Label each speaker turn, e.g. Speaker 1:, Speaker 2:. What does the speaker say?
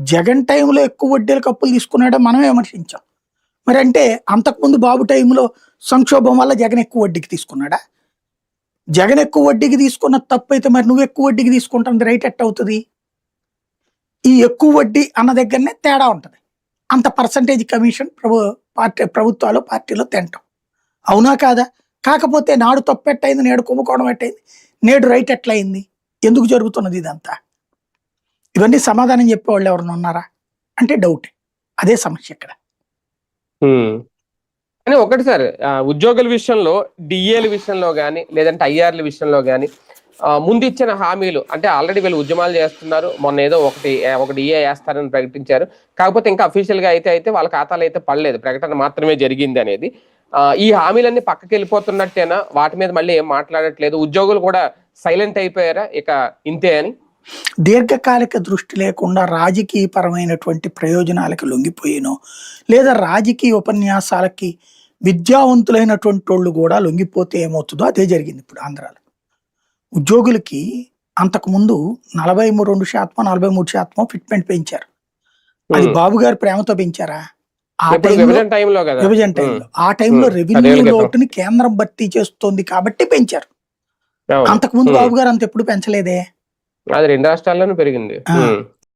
Speaker 1: జగన్ టైంలో ఎక్కువ వడ్డీలకు అప్పులు తీసుకున్నాడో మనం విమర్శించాం. మరి అంటే అంతకుముందు బాబు టైంలో సంక్షోభం వల్ల జగన్ ఎక్కువ వడ్డీకి తీసుకున్నాడా? జగన్ ఎక్కువ వడ్డీకి తీసుకున్న తప్పు అయితే మరి నువ్వు ఎక్కువ వడ్డీకి తీసుకుంటుంది రైట్ ఎట్ అవుతుంది? ఈ ఎక్కువ వడ్డీ అన్న దగ్గరనే తేడా ఉంటుంది. అంత పర్సంటేజ్ కమిషన్ ప్రభు పార్టీ ప్రభుత్వాలు పార్టీలో తింటాం. అవునా కాదా? కాకపోతే నాడు తప్పెట్టయింది నేడు కుంభకోణం ఎట్టయింది నేడు రైట్ ఎట్లయింది ఎందుకు జరుగుతున్నది ఇదంతా? ఇవన్నీ సమాధానం చెప్పేవాళ్ళు ఎవరైనా ఉన్నారా? అంటే డౌట్ అదే సమస్య ఇక్కడ.
Speaker 2: కానీ ఒకటి సార్ ఉద్యోగుల విషయంలో డిఏల విషయంలో కానీ లేదంటే ఐఆర్ల విషయంలో కానీ ముందు ఇచ్చిన హామీలు అంటే ఆల్రెడీ వీళ్ళు ఉద్యమాలు చేస్తున్నారు మొన్న ఏదో ఒకటి ఒకటి ఒక డిఏ వేస్తారని ప్రకటించారు. కాకపోతే ఇంకా అఫీషియల్గా అయితే అయితే వాళ్ళ ఖాతాలు అయితే పడలేదు ప్రకటన మాత్రమే జరిగింది అనేది. ఈ హామీలన్నీ పక్కకి వెళ్ళిపోతున్నట్టేనా? వాటి మీద మళ్ళీ ఏం మాట్లాడట్లేదు? ఉద్యోగులు కూడా సైలెంట్ అయిపోయారా? ఇక ఇంతే అని?
Speaker 1: దీర్ఘకాలిక దృష్టి లేకుండా రాజకీయ పరమైనటువంటి ప్రయోజనాలకు లొంగిపోయినో లేదా రాజకీయ ఉపన్యాసాలకి విద్యావంతులైనటువంటి వాళ్ళు కూడా లొంగిపోతే ఏమవుతుందో అదే జరిగింది ఇప్పుడు ఆంధ్రాలో ఉద్యోగులకి అంతకుముందు నలభై మూడు రెండు శాతం నలభై మూడు శాతం ఫిట్మెంట్ పెంచారు అది. బాబు గారు ప్రేమతో పెంచారా ఆ టైంలో
Speaker 2: విభజన టైంలో
Speaker 1: ఆ టైంలో. రెవెన్యూ. లోటుని కేంద్రం భర్తీ చేస్తోంది కాబట్టి పెంచారు. అంతకుముందు. బాబు గారు అంత ఎప్పుడు పెంచలేదే
Speaker 2: అది రెండు రాష్ట్రాల్లోనూ పెరిగింది.